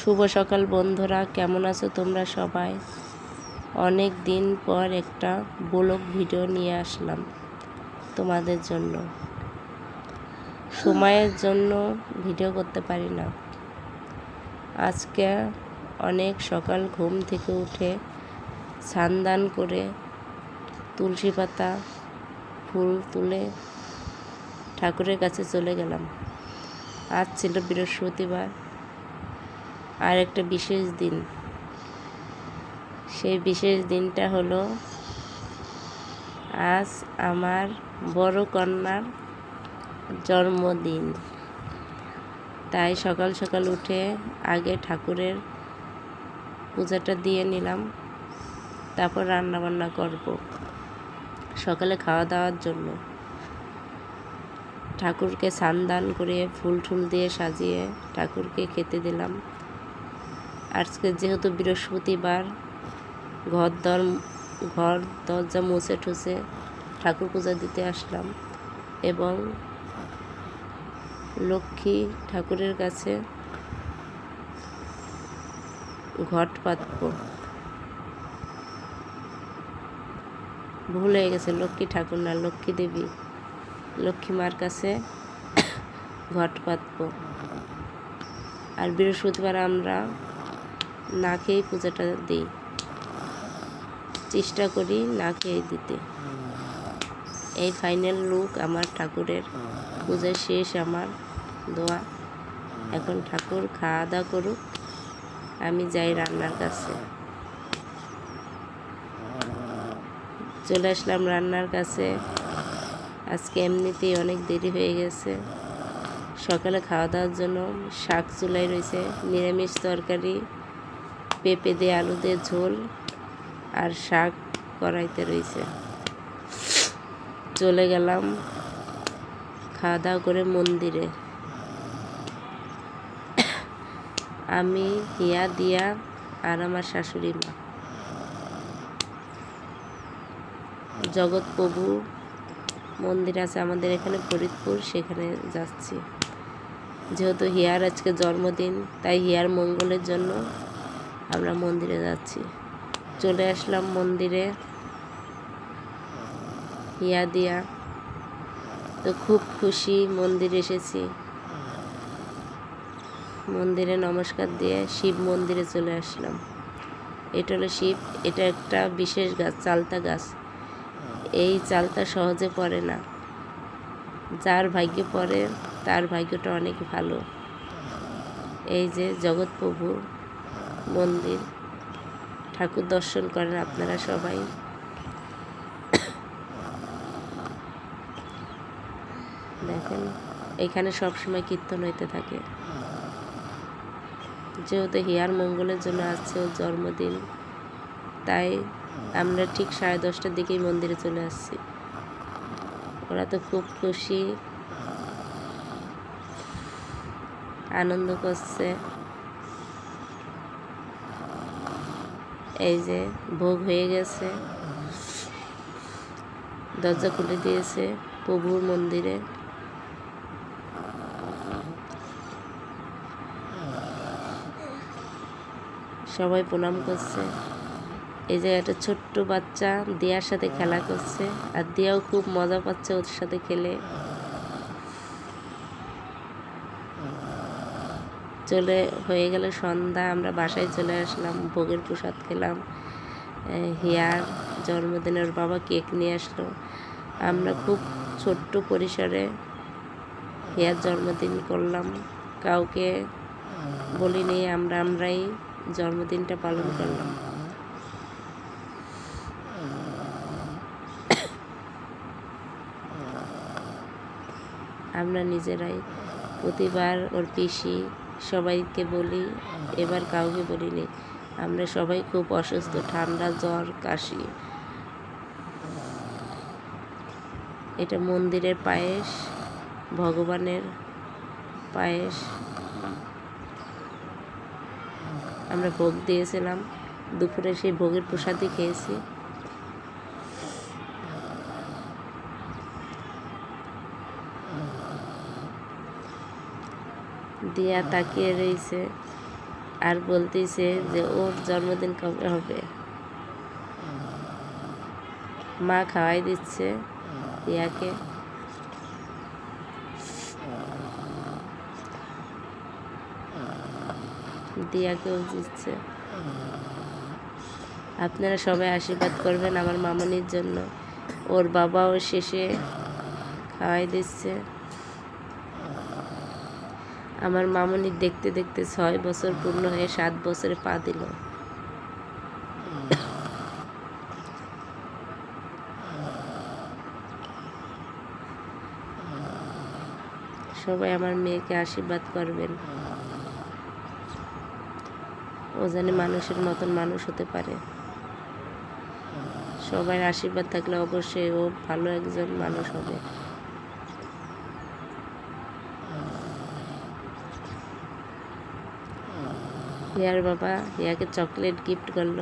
শুভ সকাল বন্ধুরা, কেমন আছো তোমরা সবাই? অনেক দিন পর একটা ব্লগ ভিডিও নিয়ে আসলাম তোমাদের জন্য। সময়ের জন্য ভিডিও করতে পারি না। আজকে অনেক সকাল ঘুম থেকে উঠে স্নান করে তুলসী পাতা, ফুল তুলে ঠাকুরের কাছে চলে গেলাম। আজ ছিল বৃহস্পতিবার। আর একটা বিশেষ দিন। সেই বিশেষ দিনটা হলো আজ আমার বড় কন্যার জন্মদিন। তাই সকাল সকাল উঠে আগে ঠাকুরের পূজাটা দিয়ে নিলাম, তারপর রান্না বান্না করব সকালে খাওয়া দাওয়ার জন্য। ঠাকুরকে সান্দান করে ফুল টুল দিয়ে সাজিয়ে ঠাকুরকে খেতে দিলাম। আজকে যেহেতু বৃহস্পতিবার, ঘর দর, ঘর দরজা মুছে ঠুছে ঠাকুর পূজা দিতে আসলাম এবং লক্ষ্মী ঠাকুরের কাছে ঘট পাতব। ভুল হয়ে গেছে, লক্ষ্মী ঠাকুর না, লক্ষ্মী দেবী। লক্ষ্মী মার কাছে ঘট পাতব। আর বৃহস্পতিবার আমরা না খেয়েই পূজাটা দিই। চেষ্টা করি না খেয়ে দিতে। এই ফাইনাল লুক আমার ঠাকুরের। পূজা শেষ আমার দোয়া। এখন ঠাকুর খাওয়া দাওয়া করুক। আমি যাই রান্নার কাছে। চলে আসলাম রান্নার কাছে। আজকে এমনিতেই অনেক দেরি হয়ে গেছে। সকালে খাওয়া দাওয়ার জন্য শাক চুলাই রয়েছে, নিরামিষ তরকারি। পেঁপে দিয়ে আলু দিয়ে ঝোল আর শাক কড়াইতে রয়েছে। চলে গেলাম খাওয়া দাওয়া করে মন্দিরে। আমি, হিয়া, দিয়া আর আমার শাশুড়ি মা। জগৎ প্রভু, মন্দির আছে আমাদের এখানে, ফরিদপুর, সেখানে যাচ্ছি। যেহেতু হিয়ার আজকে জন্মদিন, তাই হিয়ার মঙ্গলের জন্য আমরা মন্দিরে যাচ্ছি। চলে আসলাম মন্দিরে। হিয়া দিয়া। তো খুব খুশি মন্দিরে এসেছি। মন্দিরে নমস্কার দিয়ে শিব মন্দিরে চলে আসলাম। এটা হলো শিব, এটা একটা বিশেষ গাছ, চালতা গাছ। এই চালতা সহজে পড়ে না। যার ভাগ্যে পড়ে, তার ভাগ্যটা অনেক ভালো। এই যে জগৎপ্রভুর মন্দির। ঠাকুর দর্শন করেন আপনারা সবাই। দেখেন, এখানে সবসময় কীর্তন হইতে থাকে। যেহেতু হিয়ার মঙ্গলের জন্য আসছে ওর জন্মদিন, তাই আমরা ঠিক সাড়ে দশটার দিকেই মন্দিরে চলে আসছি। ওরা তো খুব খুশি, আনন্দ করছে। এই যে ভোগ হয়ে গেছে। দরজা খুলে দিয়েছে প্রভুর মন্দিরে। সবাই প্রণাম করছে। এই যে একটা ছোট্ট বাচ্চা দিয়ার সাথে খেলা করছে। আর দিয়াও খুব মজা পাচ্ছে ওর সাথে খেলে। চলে, হয়ে গেল সন্ধ্যা, আমরা বাসায় চলে আসলাম, ভোগের প্রসাদ খেলাম হিয়ার জন্মদিনের বাবা কেক নিয়ে আসলো। আমরা খুব ছোট্ট পরিসরে হিয়ার জন্মদিন করলাম। কাউকে বলিনি, আমরা আমরাই জন্মদিনটা পালন করলাম। আমরা নিজেরাই প্রতিবার ওর পিসি সবাইকে বলি, এবার কাউকে বলিনি। আমরা সবাই খুব অসুস্থ, ঠান্ডা, জ্বর, কাশি। এটা মন্দিরের পায়েস, ভগবানের পায়েস। আমরা ভোগ দিয়েছিলাম। দুপুরে সেই ভোগের প্রসাদই খেয়েছি। দিয়া তাকিয়ে রয়েছে আর বলতেছে যে ওর জন্মদিন কবে হবে? মা খাওয়াই দিচ্ছে ইয়াকে। দিয়াকেও দিচ্ছে। আপনারা সবাই আশীর্বাদ করবেন আমার মামনির জন্য। ওর বাবাও শেষে খাওয়াই দিচ্ছে। আমার মামনি দেখতে দেখতে ছয় বছর পূর্ণ হয়ে সাত বছরে পা দিল। সবাই আমার মেয়েকে আশীর্বাদ করবেন। ও যেন মানুষের মতন মানুষ হতে পারে। সবার আশীর্বাদ থাকলে অবশ্যই ও ভালো একজন মানুষ হবে। হিয়ার বাবা হিয়াকে চকলেট গিফট করল।